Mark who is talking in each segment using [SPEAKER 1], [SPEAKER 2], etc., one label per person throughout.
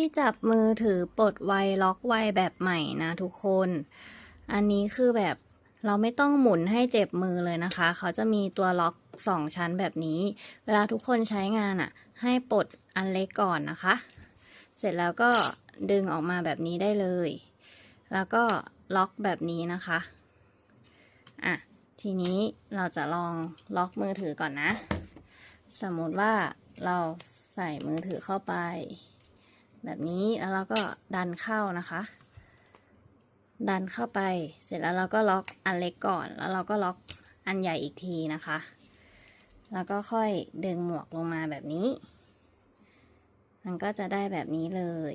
[SPEAKER 1] ที่จับมือถือปลดไวล็อกไวแบบใหม่นะทุกคน อันนี้คือแบบเราไม่ต้องหมุนให้เจ็บมือเลยนะคะ เขาจะมีตัวล็อกสองชั้นแบบนี้ เวลาทุกคนใช้งานอะ ให้ปลดอันเล็กก่อนนะคะ เสร็จแล้วก็ดึงออกมาแบบนี้ได้เลย แล้วก็ล็อกแบบนี้นะคะ อะ ทีนี้เราจะลองล็อกมือถือก่อนนะ สมมติว่าเราใส่มือถือเข้าไป แบบนี้แล้วเราก็ดันเข้านะคะ ดันเข้าไปเสร็จแล้วเราก็ล็อกอันเล็กก่อน แล้วเราก็ล็อกอันใหญ่อีกทีนะคะ แล้วก็ค่อยดึงหมวกลงมาแบบนี้ มันก็จะได้แบบนี้เลย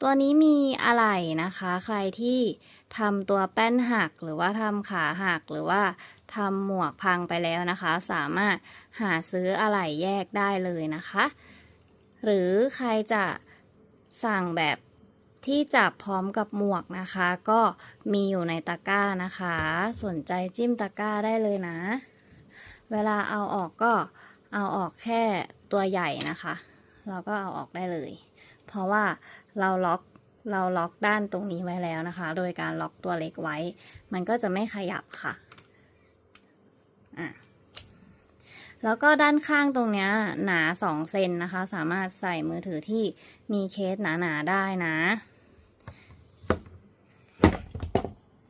[SPEAKER 1] ตัวนี้มีอะไหล่นะคะ ใครที่ทำตัวแป้นหักหรือว่าทำขาหักหรือว่าทำหมวกพังไปแล้วนะคะ สามารถหาซื้ออะไหล่แยกได้เลยนะคะ หรือใครจะสั่งแบบที่จับพร้อมกับหมวกนะคะ ก็มีอยู่ในตะกร้านะคะ สนใจจิ้มตะกร้าได้เลยนะ เวลาเอาออกก็เอาออกแค่ตัวใหญ่นะคะ เราก็เอาออกได้เลย เพราะว่าเราล็อกเราล็อกด้านตรงนี้ไว้แล้วนะคะ โดยการล็อกตัวเล็กไว้ มันก็จะไม่ขยับค่ะ อะ แล้วก็ด้านข้างตรงเนี้ยหนาสองเซนนะคะ สามารถใส่มือถือที่มีเคสหนาๆได้นะ